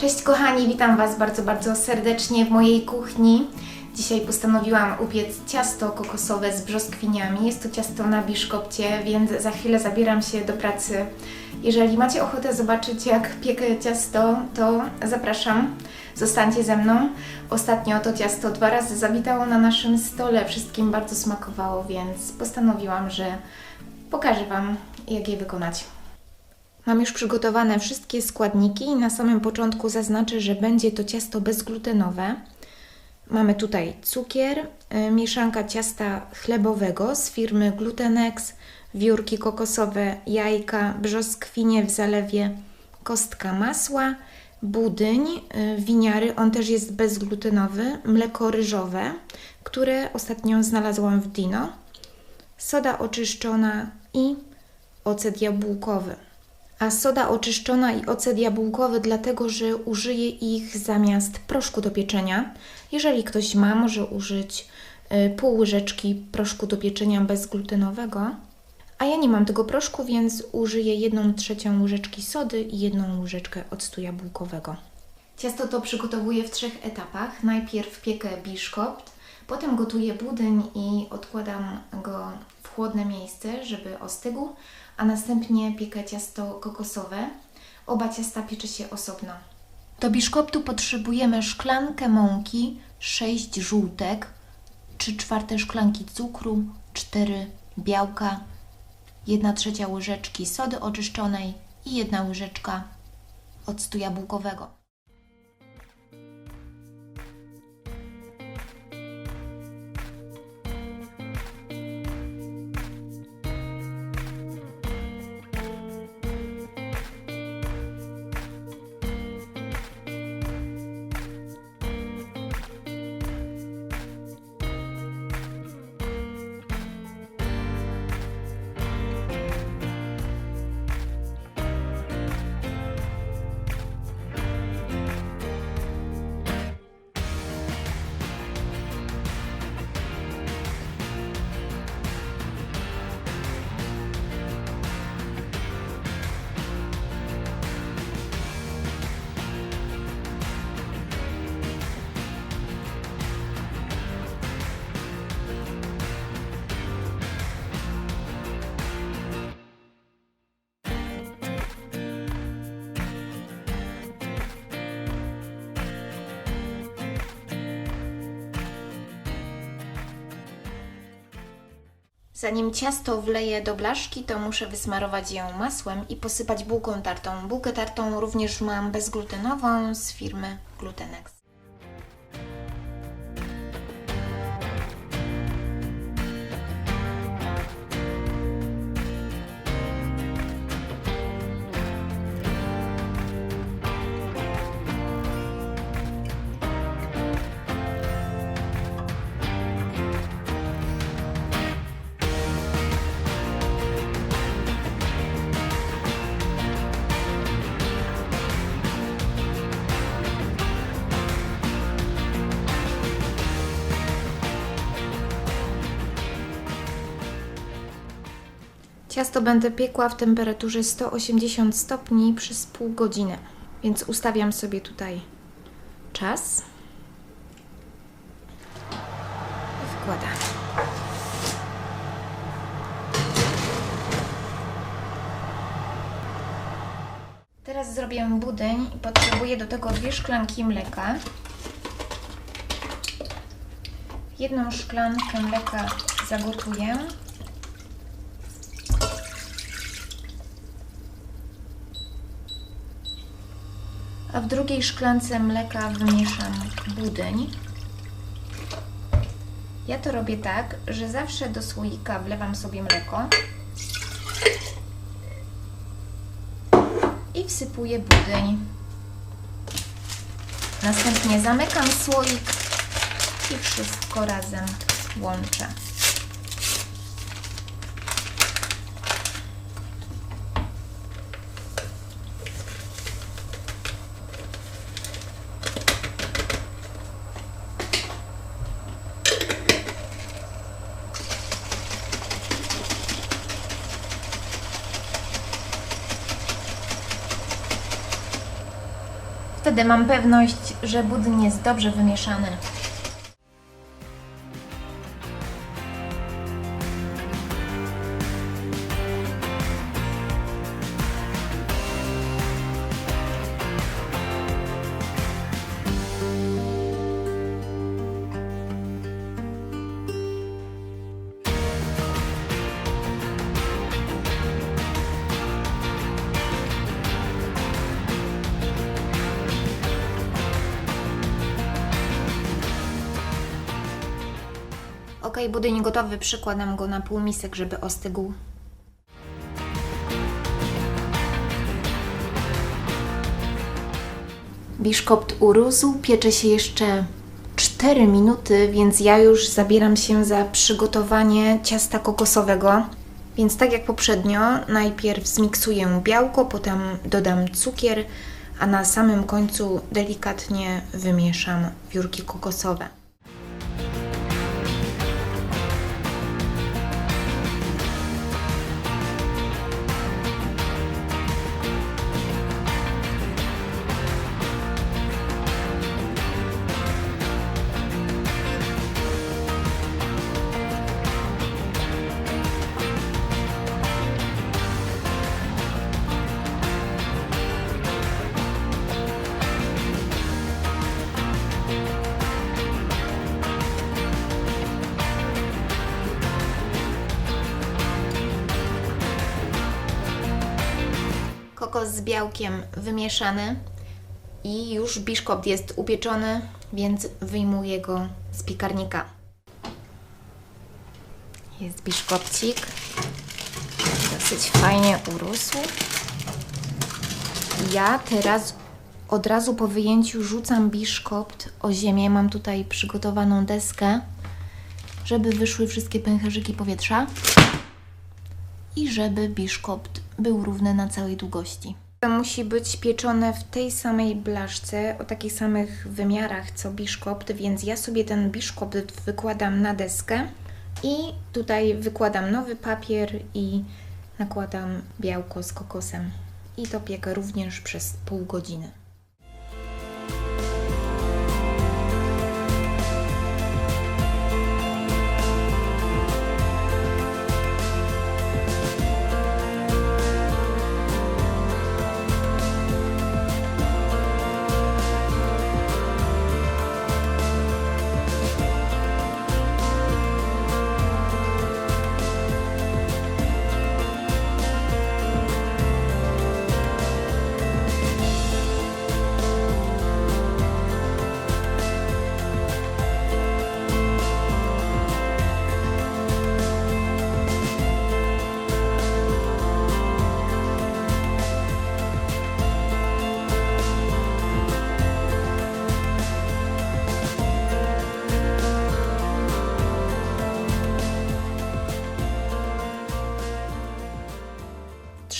Cześć kochani, witam Was bardzo, bardzo serdecznie w mojej kuchni. Dzisiaj postanowiłam upiec ciasto kokosowe z brzoskwiniami. Jest to ciasto na biszkopcie, więc za chwilę zabieram się do pracy. Jeżeli macie ochotę zobaczyć jak piekę ciasto, to zapraszam. Zostańcie ze mną. Ostatnio to ciasto dwa razy zawitało na naszym stole. Wszystkim bardzo smakowało, więc postanowiłam, że pokażę Wam jak je wykonać. Mam już przygotowane wszystkie składniki i na samym początku zaznaczę, że będzie to ciasto bezglutenowe. Mamy tutaj cukier, y, mieszanka ciasta chlebowego z firmy Glutenex, wiórki kokosowe, jajka, brzoskwinie w zalewie, kostka masła, budyń, y, winiary, on też jest bezglutenowy, mleko ryżowe, które ostatnio znalazłam w Dino, soda oczyszczona i ocet jabłkowy. A soda oczyszczona i ocet jabłkowy, dlatego że użyję ich zamiast proszku do pieczenia. Jeżeli ktoś ma, może użyć y, pół łyżeczki proszku do pieczenia bezglutenowego. A ja nie mam tego proszku, więc użyję jedną trzecią łyżeczki sody i jedną łyżeczkę octu jabłkowego. Ciasto to przygotowuję w trzech etapach. Najpierw piekę biszkopt, potem gotuję budyń i odkładam go w chłodne miejsce, żeby ostygł, a następnie piekę ciasto kokosowe. Oba ciasta piecze się osobno. Do biszkoptu potrzebujemy szklankę mąki, 6 żółtek, 3 czwarte szklanki cukru, 4 białka, 1 trzecia łyżeczki sody oczyszczonej i 1 łyżeczka octu jabłkowego. Zanim ciasto wleję do blaszki, to muszę wysmarować ją masłem i posypać bułką tartą. Bułkę tartą również mam bezglutenową z firmy Glutenex. Ciasto będę piekła w temperaturze 180 stopni przez pół godziny, więc ustawiam sobie tutaj czas. Wkładam. Teraz zrobię budyń i potrzebuję do tego dwie szklanki mleka. Jedną szklankę mleka zagotuję. A w drugiej szklance mleka wymieszam budyń. Ja to robię tak, że zawsze do słoika wlewam sobie mleko i wsypuję budyń. Następnie zamykam słoik i wszystko razem łączę. Wtedy mam pewność, że budyń jest dobrze wymieszany. Ok, budyń gotowy, przykładam go na półmisek, żeby ostygł. Biszkopt urósł, piecze się jeszcze 4 minuty, więc ja już zabieram się za przygotowanie ciasta kokosowego. Więc tak jak poprzednio, najpierw zmiksuję białko, potem dodam cukier, a na samym końcu delikatnie wymieszam wiórki kokosowe. Kokos z białkiem wymieszany i już biszkopt jest upieczony, więc wyjmuję go z piekarnika. Jest biszkopcik. Dosyć fajnie urósł. Ja teraz od razu po wyjęciu rzucam biszkopt o ziemię. Mam tutaj przygotowaną deskę, żeby wyszły wszystkie pęcherzyki powietrza i żeby biszkopt był równy na całej długości. To musi być pieczone w tej samej blaszce, o takich samych wymiarach co biszkopt, więc ja sobie ten biszkopt wykładam na deskę i tutaj wykładam nowy papier i nakładam białko z kokosem. I to piekę również przez pół godziny.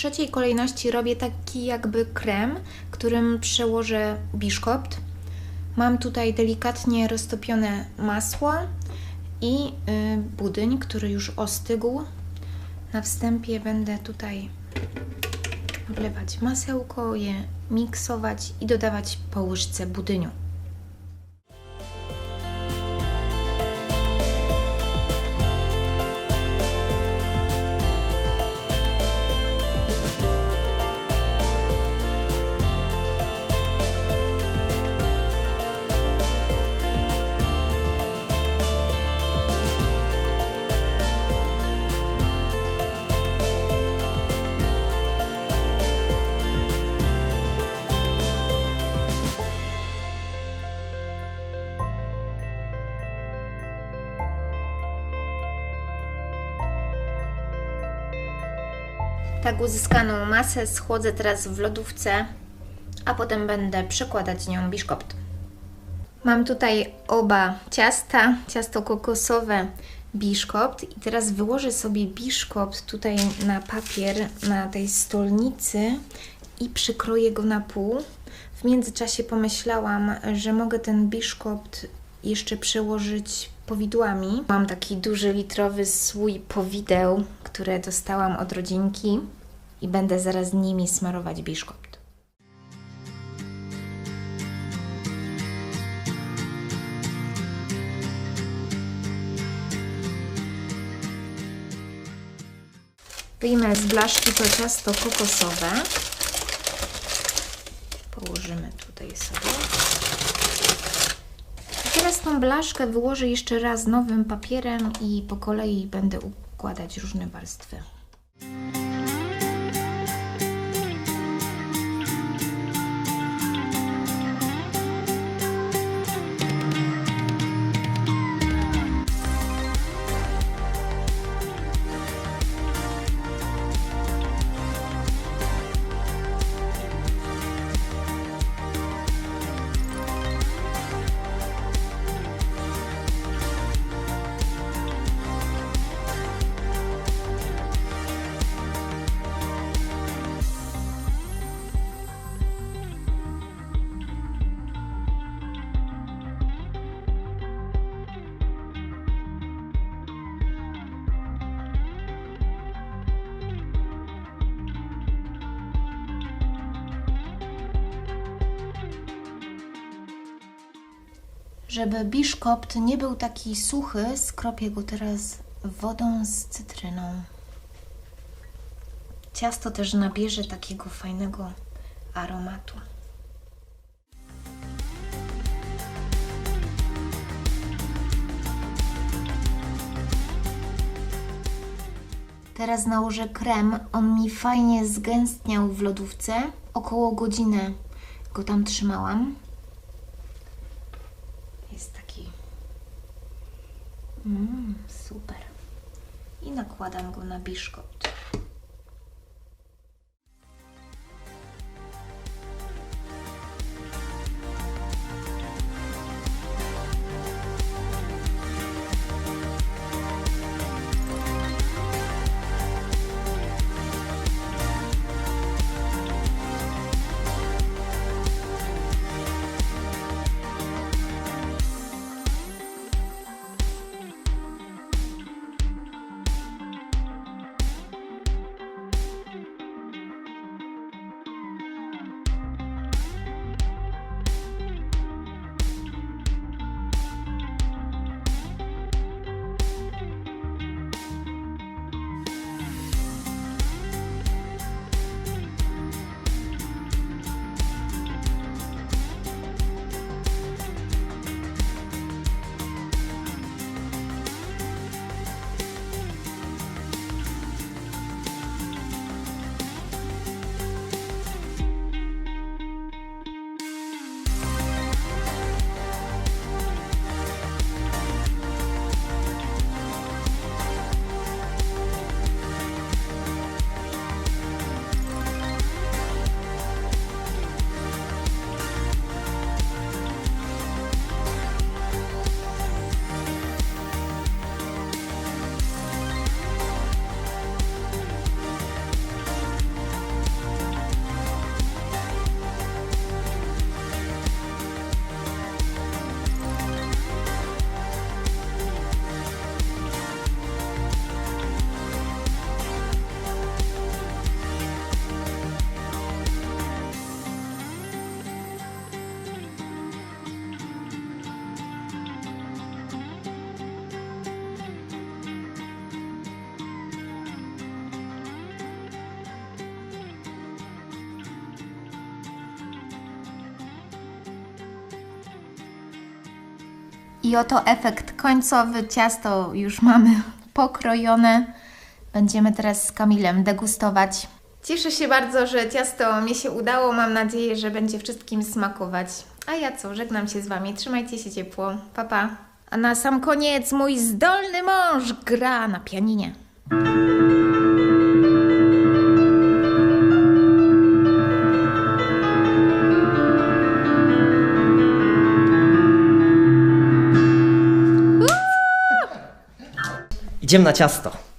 Trzeciej kolejności robię taki jakby krem, którym przełożę biszkopt. Mam tutaj delikatnie roztopione masło i y, budyń, który już ostygł. Na wstępie będę tutaj wlewać masełko, je miksować i dodawać po łyżce budyniu. Tak uzyskaną masę schłodzę teraz w lodówce, a potem będę przekładać nią biszkopt. Mam tutaj oba ciasta, ciasto kokosowe, biszkopt i teraz wyłożę sobie biszkopt tutaj na papier na tej stolnicy i przykroję go na pół. W międzyczasie pomyślałam, że mogę ten biszkopt jeszcze przełożyć powidłami. Mam taki duży litrowy słój powideł, które dostałam od rodzinki i będę zaraz nimi smarować biszkopt. Wyjmę z blaszki to ciasto kokosowe. Położymy tutaj sobie. Teraz tą blaszkę wyłożę jeszcze raz nowym papierem i po kolei będę układać różne warstwy. Żeby biszkopt nie był taki suchy, skropię go teraz wodą z cytryną. Ciasto też nabierze takiego fajnego aromatu. Teraz nałożę krem. On mi fajnie zgęstniał w lodówce. Około godziny go tam trzymałam. Jest taki. Mmm, super. I nakładam go na biszkopt. I oto efekt końcowy. Ciasto już mamy pokrojone. Będziemy teraz z Kamilem degustować. Cieszę się bardzo, że ciasto mi się udało. Mam nadzieję, że będzie wszystkim smakować. A ja co, żegnam się z Wami. Trzymajcie się ciepło. Pa, pa. A na sam koniec mój zdolny mąż gra na pianinie. Idziemy na ciasto.